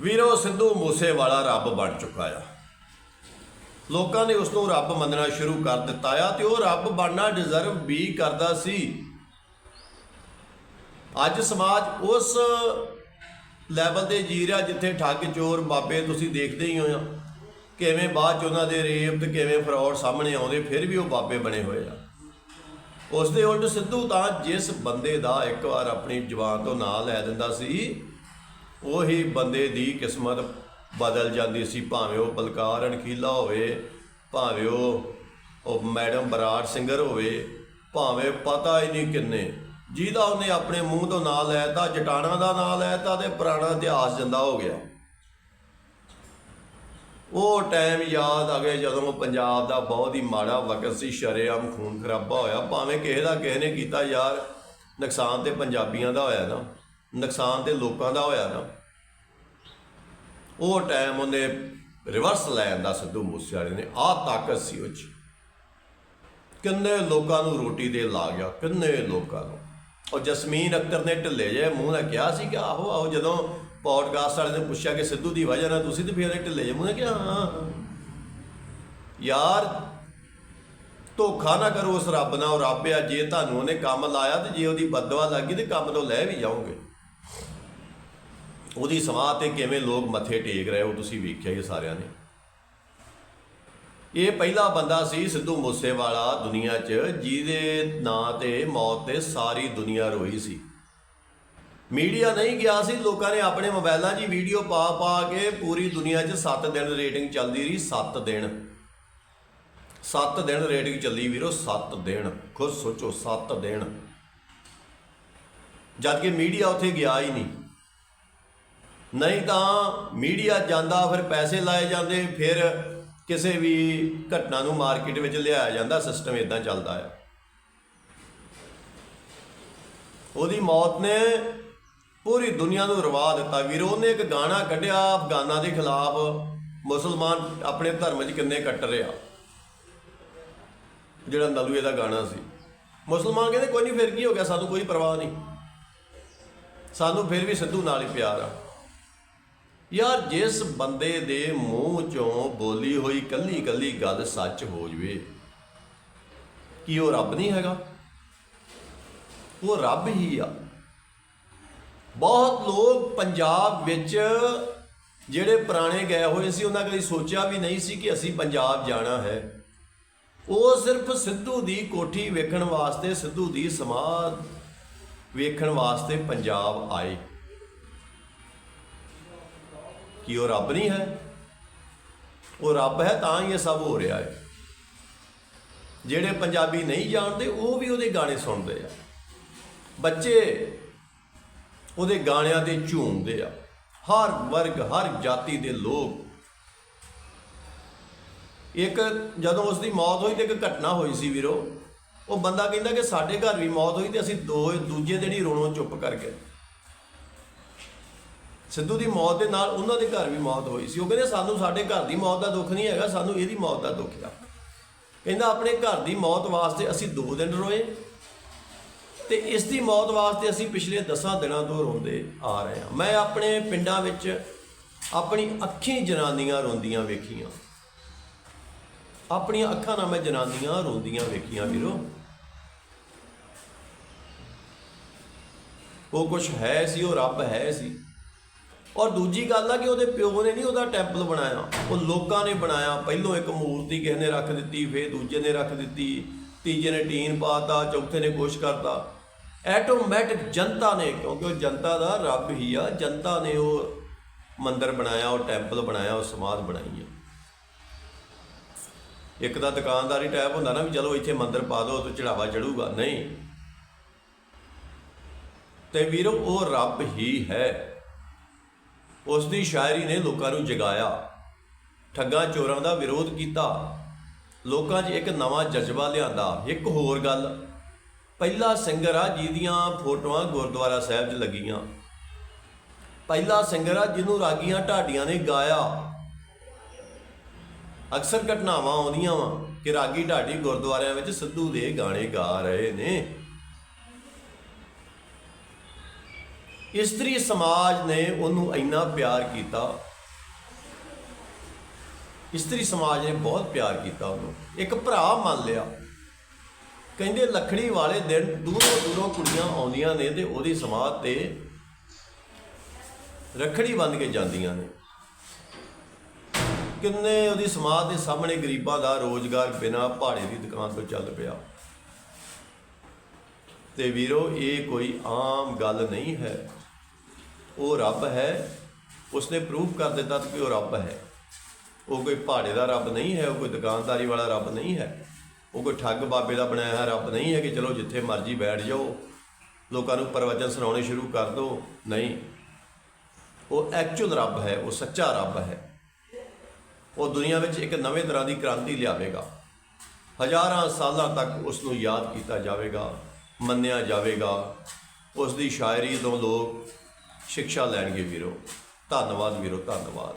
ਵੀਰੋ, ਸਿੱਧੂ ਮੂਸੇਵਾਲਾ ਰੱਬ ਬਣ ਚੁੱਕਾ ਆ। ਲੋਕਾਂ ਨੇ ਉਸ ਨੂੰ ਰੱਬ ਮੰਨਣਾ ਸ਼ੁਰੂ ਕਰ ਦਿੱਤਾ ਆ ਤੇ ਉਹ ਰੱਬ ਬਣਨਾ ਡਿਜ਼ਰਵ ਵੀ ਕਰਦਾ ਸੀ। ਅੱਜ ਸਮਾਜ ਉਸ ਲੈਵਲ ਤੇ ਜੀ ਰਿਹਾ ਜਿੱਥੇ ਠੱਗ ਚੋਰ ਬਾਬੇ ਤੁਸੀਂ ਦੇਖਦੇ ਹੀ ਹੋ। ਕਿਵੇਂ ਬਾਅਦ ਚ ਉਹਨਾਂ ਦੇ ਰੇਪ ਤੇ ਕਿਵੇਂ ਫਰਾਡ ਸਾਹਮਣੇ ਆਉਂਦੇ, ਫਿਰ ਵੀ ਉਹ ਬਾਬੇ ਬਣੇ ਹੋਏ ਆ। ਉਸ ਦੇ ਉਲਟ ਸਿੱਧੂ ਤਾਂ ਜਿਸ ਬੰਦੇ ਦਾ ਇੱਕ ਵਾਰ ਆਪਣੀ ਜ਼ੁਬਾਨ ਤੋਂ ਨਾਂ ਲੈ ਦਿੰਦਾ ਸੀ ਉਹੀ ਬੰਦੇ ਦੀ ਕਿਸਮਤ ਬਦਲ ਜਾਂਦੀ ਸੀ, ਭਾਵੇਂ ਉਹ ਬਲਕਾਰ ਅਣਖੀਲਾ ਹੋਵੇ, ਭਾਵੇਂ ਉਹ ਉਹ ਮੈਡਮ ਬਰਾੜ ਸਿੰਗਰ ਹੋਵੇ, ਭਾਵੇਂ ਪਤਾ ਹੀ ਨਹੀਂ ਕਿੰਨੇ। ਜਿਹਦਾ ਉਹਨੇ ਆਪਣੇ ਮੂੰਹ ਤੋਂ ਨਾਂ ਲੈਤਾ, ਜਟਾਣਾ ਦਾ ਨਾਂ ਲੈਤਾ ਤੇ ਪੁਰਾਣਾ ਇਤਿਹਾਸ ਜਿੰਦਾ ਹੋ ਗਿਆ। ਉਹ ਟਾਈਮ ਯਾਦ ਆ ਗਏ ਜਦੋਂ ਪੰਜਾਬ ਦਾ ਬਹੁਤ ਹੀ ਮਾੜਾ ਵਕਤ ਸੀ, ਸ਼ਰੇਆਮ ਖੂਨ ਖਰਾਬਾ ਹੋਇਆ। ਭਾਵੇਂ ਕਿਸੇ ਦਾ ਕਿਸੇ ਨੇ ਕੀਤਾ ਯਾਰ, ਨੁਕਸਾਨ ਤੇ ਪੰਜਾਬੀਆਂ ਦਾ ਹੋਇਆ ਨਾ। ਨੁਕਸਾਨ ਤੇ ਲੋਕਾਂ ਦਾ ਹੋਇਆ ਨਾ, ਉਹ ਟਾਈਮ ਉਹਨੇ ਰਿਵਰਸ ਲੈ ਆਂਦਾ ਸਿੱਧੂ ਮੂਸੇਵਾਲੇ ਨੇ, ਆਹ ਤਾਕਤ ਸੀ ਉਹ 'ਚ। ਕਿੰਨੇ ਲੋਕਾਂ ਨੂੰ ਰੋਟੀ ਦੇ ਲਾ ਗਿਆ, ਕਿੰਨੇ ਲੋਕਾਂ ਨੂੰ। ਉਹ ਜਸਮੀਨ ਅਖਤਰ ਨੇ ਢਿੱਲੇ ਜੇ ਮੂੰਹ ਨਾਲ ਕਿਹਾ ਸੀ ਕਿ ਆਹੋ ਆਹੋ ਜਦੋਂ ਪੌਡਕਾਸਟ ਵਾਲੇ ਨੇ ਪੁੱਛਿਆ ਕਿ ਸਿੱਧੂ ਦੀ ਵਜ੍ਹਾ ਨਾਲ ਤੁਸੀਂ ਤੇ ਫਿਰ ਇਹ ਢਿੱਲੇ ਜੇ ਮੂੰਹ ਨਾਲ ਕਿਹਾ ਹਾਂ। ਯਾਰ, ਧੋਖਾ ਨਾ ਕਰੋ ਉਸ ਰੱਬ ਨਾਲ, ਉਹ ਰੱਬ ਆ, ਜੇ ਤੁਹਾਨੂੰ ਉਹਨੇ ਕੰਮ ਲਾਇਆ ਤੇ ਜੇ ਉਹਦੀ ਬਦਦੁਆ ਲੱਗੀ ਤੇ ਕੰਮ ਤੋਂ ਲੈ ਵੀ ਜਾਓਗੇ। ਉਹਦੀ ਸਮਾਧ ਤੇ ਕਿਵੇਂ ਲੋਕ ਮੱਥੇ ਟੇਕ ਰਹੇ ਹੋ ਤੁਸੀਂ ਵੇਖਿਆ ਹੀ ਸਾਰਿਆਂ ਨੇ। ਇਹ ਪਹਿਲਾ ਬੰਦਾ ਸੀ ਸਿੱਧੂ ਮੂਸੇਵਾਲਾ ਦੁਨੀਆ 'ਚ, ਜਿਹਦੇ ਨਾਂ ਤੇ ਮੌਤ ਤੇ ਸਾਰੀ ਦੁਨੀਆ ਰੋਈ ਸੀ। ਮੀਡੀਆ ਨਹੀਂ ਗਿਆ ਸੀ, ਲੋਕਾਂ ਨੇ ਆਪਣੇ ਮੋਬਾਈਲਾਂ 'ਚ ਹੀ ਵੀਡੀਓ ਪਾ ਪਾ ਕੇ ਪੂਰੀ ਦੁਨੀਆ 'ਚ 7 ਦਿਨ ਰੇਟਿੰਗ ਚੱਲਦੀ ਰਹੀ 7 ਦਿਨ। 7 ਦਿਨ ਰੇਟਿੰਗ ਚੱਲੀ ਵੀਰੋ 7 ਦਿਨ। ਖੁਦ ਸੋਚੋ 7 ਦਿਨ। ਜਦ ਕਿ ਮੀਡੀਆ ਉੱਥੇ ਗਿਆ ਹੀ ਨਹੀਂ। ਨਹੀਂ ਤਾਂ ਮੀਡੀਆ ਜਾਂਦਾ, ਫਿਰ ਪੈਸੇ ਲਾਏ ਜਾਂਦੇ, ਫਿਰ ਕਿਸੇ ਵੀ ਘਟਨਾ ਨੂੰ ਮਾਰਕੀਟ ਵਿੱਚ ਲਿਆਇਆ ਜਾਂਦਾ ਸਿਸਟਮ ਇਦਾਂ ਚੱਲਦਾ ਆ। ਉਹਦੀ ਮੌਤ ਨੇ ਪੂਰੀ ਦੁਨੀਆ ਨੂੰ ਰਵਾ ਦਿੱਤਾ। ਵੀਰੋ, ਉਹਨੇ ਇੱਕ ਗਾਣਾ ਕੱਢਿਆ ਅਫਗਾਨਾਂ ਦੇ ਖਿਲਾਫ, ਮੁਸਲਮਾਨ ਆਪਣੇ ਧਰਮ 'ਚ ਕਿੰਨੇ ਕੱਟ ਰਿਹਾ। ਜਿਹੜਾ ਨਲੂਏ ਦਾ ਗਾਣਾ ਸੀ। ਮੁਸਲਮਾਨ ਕਹਿੰਦੇ, ਕੋਈ ਨਹੀਂ ਫਿਰ ਕੀ ਹੋ ਗਿਆ? ਸਾਨੂੰ ਕੋਈ ਪਰਵਾਹ ਨਹੀਂ। ਸਾਨੂੰ ਫਿਰ ਵੀ ਸਿੱਧੂ ਨਾਲ ਹੀ ਪਿਆਰ ਆ। ਯਾਰ ਜਿਸ ਬੰਦੇ ਦੇ ਮੂੰਹ ਚੋਂ ਬੋਲੀ ਹੋਈ ਕੱਲੀ ਕੱਲੀ ਗੱਲ ਸੱਚ ਹੋ ਜਵੇ, ਕੀ ਉਹ ਰੱਬ ਨਹੀਂ ਹੈਗਾ? ਉਹ ਰੱਬ ਹੀ ਆ। ਬਹੁਤ ਲੋਕ ਪੰਜਾਬ ਵਿੱਚ ਜਿਹੜੇ ਪੁਰਾਣੇ ਗਏ ਹੋਏ ਸੀ, ਉਹਨਾਂ ਕਦੀ ਸੋਚਿਆ ਵੀ ਨਹੀਂ ਸੀ ਕਿ ਅਸੀਂ ਪੰਜਾਬ ਜਾਣਾ ਹੈ। ਉਹ ਸਿਰਫ ਸਿੱਧੂ ਦੀ ਕੋਠੀ ਵੇਖਣ ਵਾਸਤੇ, ਸਿੱਧੂ ਦੀ ਸਮਾਧ ਵੇਖਣ ਵਾਸਤੇ ਪੰਜਾਬ ਆਏ। ਕਿ ਉਹ ਰੱਬ ਨਹੀਂ ਹੈ। ਉਹ ਰੱਬ ਹੈ ਤਾਂ ਹੀ ਇਹ ਸਭ ਹੋ ਰਿਹਾ ਹੈ। ਜਿਹੜੇ ਪੰਜਾਬੀ ਨਹੀਂ ਜਾਣਦੇ, ਉਹ ਵੀ ਉਹਦੇ ਗਾਣੇ ਸੁਣਦੇ ਆ। ਬੱਚੇ ਉਹਦੇ ਗਾਣਿਆਂ ਤੇ ਝੂਮਦੇ ਆ। ਹਰ ਵਰਗ, ਹਰ ਜਾਤੀ ਦੇ ਲੋਕ। ਇੱਕ ਜਦੋਂ ਉਸ ਦੀ ਮੌਤ ਹੋਈ ਤੇ ਇੱਕ ਘਟਨਾ ਹੋਈ ਸੀ ਵੀਰੋ। ਉਹ ਬੰਦਾ ਕਹਿੰਦਾ ਕਿ ਸਾਡੇ ਘਰ ਵੀ ਮੌਤ ਹੋਈ ਤੇ ਅਸੀਂ ਦੋ, ਦੂਜੇ ਦਿਨ ਹੀ ਰੋਣੋਂ ਚੁੱਪ ਕਰ ਗਏ ਸਿੱਧੂ ਦੀ ਮੌਤ ਦੇ ਨਾਲ ਉਹਨਾਂ ਦੇ ਘਰ ਵੀ ਮੌਤ ਹੋਈ ਸੀ। ਉਹ ਕਹਿੰਦੇ, ਸਾਨੂੰ ਸਾਡੇ ਘਰ ਦੀ ਮੌਤ ਦਾ ਦੁੱਖ ਨਹੀਂ ਹੈਗਾ, ਸਾਨੂੰ ਇਹਦੀ ਮੌਤ ਦਾ ਦੁੱਖ ਆ। ਕਹਿੰਦਾ, ਆਪਣੇ ਘਰ ਦੀ ਮੌਤ ਵਾਸਤੇ ਅਸੀਂ ਦੋ ਦਿਨ ਰੋਏ ਤੇ ਇਸ ਦੀ ਮੌਤ ਵਾਸਤੇ ਅਸੀਂ ਪਿਛਲੇ 10 ਦਿਨਾਂ ਤੋਂ ਰੋਂਦੇ ਆ ਰਹੇ ਹਾਂ। ਮੈਂ ਆਪਣੇ ਪਿੰਡਾਂ ਵਿੱਚ ਆਪਣੀ ਅੱਖੀਂ ਜਨਾਨੀਆਂ ਰੋਂਦੀਆਂ ਵੇਖੀਆਂ। ਆਪਣੀਆਂ ਅੱਖਾਂ ਨਾਲ ਮੈਂ ਜਨਾਨੀਆਂ ਰੋਂਦੀਆਂ ਵੇਖੀਆਂ ਵੀਰੋ। ਉਹ ਕੁਝ ਹੈ ਸੀ, ਉਹ ਰੱਬ ਹੈ ਸੀ। ਔਰ ਦੂਜੀ ਗੱਲ ਆ ਕਿ ਉਹਦੇ ਪਿਓ ਨੇ ਨਹੀਂ ਉਹਦਾ ਟੈਂਪਲ ਬਣਾਇਆ। ਉਹ ਲੋਕਾਂ ਨੇ ਬਣਾਇਆ। ਪਹਿਲੋਂ ਇੱਕ ਮੂਰਤੀ ਕਿਸੇ ਨੇ ਰੱਖ ਦਿੱਤੀ, ਫੇਰ ਦੂਜੇ ਨੇ ਰੱਖ ਦਿੱਤੀ। ਤੀਜੇ ਨੇ ਟੀਨ ਪਾਤਾ, ਚੌਥੇ ਨੇ ਕੁਛ ਕਰਤਾ। ਐਟੋਮੈਟਿਕ ਜਨਤਾ ਨੇ, ਕਿਉਂਕਿ ਉਹ ਜਨਤਾ ਦਾ ਰੱਬ ਹੀ ਆ, ਜਨਤਾ ਨੇ ਉਹ ਮੰਦਰ ਬਣਾਇਆ, ਉਹ ਟੈਂਪਲ ਬਣਾਇਆ, ਉਹ ਸਮਾਧ ਬਣਾਈ ਆ। ਇੱਕ ਤਾਂ ਦੁਕਾਨਦਾਰੀ ਟਾਈਪ ਹੁੰਦਾ ਨਾ ਵੀ ਚਲੋ ਇੱਥੇ ਮੰਦਰ ਪਾ ਦਿਓ ਤੇ ਚੜਾਵਾ ਚੜੂਗਾ ਨਹੀਂ। ਤੇ ਵੀਰੋ, ਉਹ ਰੱਬ ਹੀ ਹੈ। ਉਸ ਦੀ ਸ਼ਾਇਰੀ ਨੇ ਲੋਕਾਂ ਨੂੰ ਜਗਾਇਆ। ਠੱਗਾਂ ਚੋਰਾਂ ਦਾ ਵਿਰੋਧ ਕੀਤਾ। ਲੋਕਾਂ 'ਚ ਇੱਕ ਨਵਾਂ ਜਜ਼ਬਾ ਲਿਆਂਦਾ। ਇੱਕ ਹੋਰ ਗੱਲ, ਪਹਿਲਾ ਸਿੰਗਰ ਆ ਜਿਹਦੀਆਂ ਫੋਟੋਆਂ ਗੁਰਦੁਆਰਾ ਸਾਹਿਬ 'ਚ ਲੱਗੀਆਂ। ਪਹਿਲਾ ਸਿੰਗਰ ਆ ਜਿਹਨੂੰ ਰਾਗੀਆਂ ਢਾਡੀਆਂ ਨੇ ਗਾਇਆ। ਅਕਸਰ ਘਟਨਾਵਾਂ ਆਉਂਦੀਆਂ ਵਾ ਕਿ ਰਾਗੀ ਢਾਡੀ ਗੁਰਦੁਆਰਿਆਂ ਵਿੱਚ ਸਿੱਧੂ ਦੇ ਗਾਣੇ ਗਾ ਰਹੇ ਨੇ। ਇਸਤਰੀ ਸਮਾਜ ਨੇ ਉਹਨੂੰ ਇੰਨਾ ਪਿਆਰ ਕੀਤਾ। ਇਸਤਰੀ ਸਮਾਜ ਨੇ ਬਹੁਤ ਪਿਆਰ ਕੀਤਾ ਉਹਨੂੰ। ਇੱਕ ਭਰਾ ਮੰਨ ਲਿਆ। ਕਹਿੰਦੇ ਲੱਖੜੀ ਵਾਲੇ ਦਿਨ ਦੂਰੋਂ ਦੂਰੋਂ ਕੁੜੀਆਂ ਆਉਂਦੀਆਂ ਨੇ ਤੇ ਉਹਦੀ ਸਮਾਧ ਤੇ ਰੱਖੜੀ ਬੰਨ ਕੇ ਜਾਂਦੀਆਂ ਨੇ। ਕਿੰਨੇ ਉਹਦੀ ਸਮਾਧ ਦੇ ਸਾਹਮਣੇ ਗਰੀਬਾਂ ਦਾ ਰੋਜ਼ਗਾਰ ਬਿਨਾ ਪਹਾੜੇ ਦੀ ਦੁਕਾਨ ਤੋਂ ਚੱਲ ਪਿਆ। ਤੇ ਵੀਰੋ, ਇਹ ਕੋਈ ਆਮ ਗੱਲ ਨਹੀਂ ਹੈ। ਉਹ ਰੱਬ ਹੈ, ਉਸਨੇ ਪ੍ਰੂਫ ਕਰ ਦਿੱਤਾ ਕਿ ਉਹ ਰੱਬ ਹੈ। ਉਹ ਕੋਈ ਪਹਾੜੇ ਦਾ ਰੱਬ ਨਹੀਂ ਹੈ, ਉਹ ਕੋਈ ਦੁਕਾਨਦਾਰੀ ਵਾਲਾ ਰੱਬ ਨਹੀਂ ਹੈ। ਉਹ ਕੋਈ ਠੱਗ ਬਾਬੇ ਦਾ ਬਣਾਇਆ ਹੋਇਆ ਰੱਬ ਨਹੀਂ ਹੈ ਕਿ ਚਲੋ ਜਿੱਥੇ ਮਰਜ਼ੀ ਬੈਠ ਜਾਓ, ਲੋਕਾਂ ਨੂੰ ਪ੍ਰਵਚਨ ਸੁਣਾਉਣੇ ਸ਼ੁਰੂ ਕਰ ਦਿਓ ਨਹੀਂ। ਉਹ ਐਕਚੁਅਲ ਰੱਬ ਹੈ, ਉਹ ਸੱਚਾ ਰੱਬ ਹੈ। ਉਹ ਦੁਨੀਆ ਵਿੱਚ ਇੱਕ ਨਵੇਂ ਤਰ੍ਹਾਂ ਦੀ ਕ੍ਰਾਂਤੀ ਲਿਆਵੇਗਾ। ਹਜ਼ਾਰਾਂ ਸਾਲਾਂ ਤੱਕ ਉਸ ਨੂੰ ਯਾਦ ਕੀਤਾ ਜਾਵੇਗਾ, ਮੰਨਿਆ ਜਾਵੇਗਾ। ਉਸ ਦੀ ਸ਼ਾਇਰੀ ਤੋਂ ਲੋਕ ਸਿੱਖਿਆ ਲੈਣਗੇ ਵੀਰੋ। ਧੰਨਵਾਦ ਵੀਰੋ ਧੰਨਵਾਦ।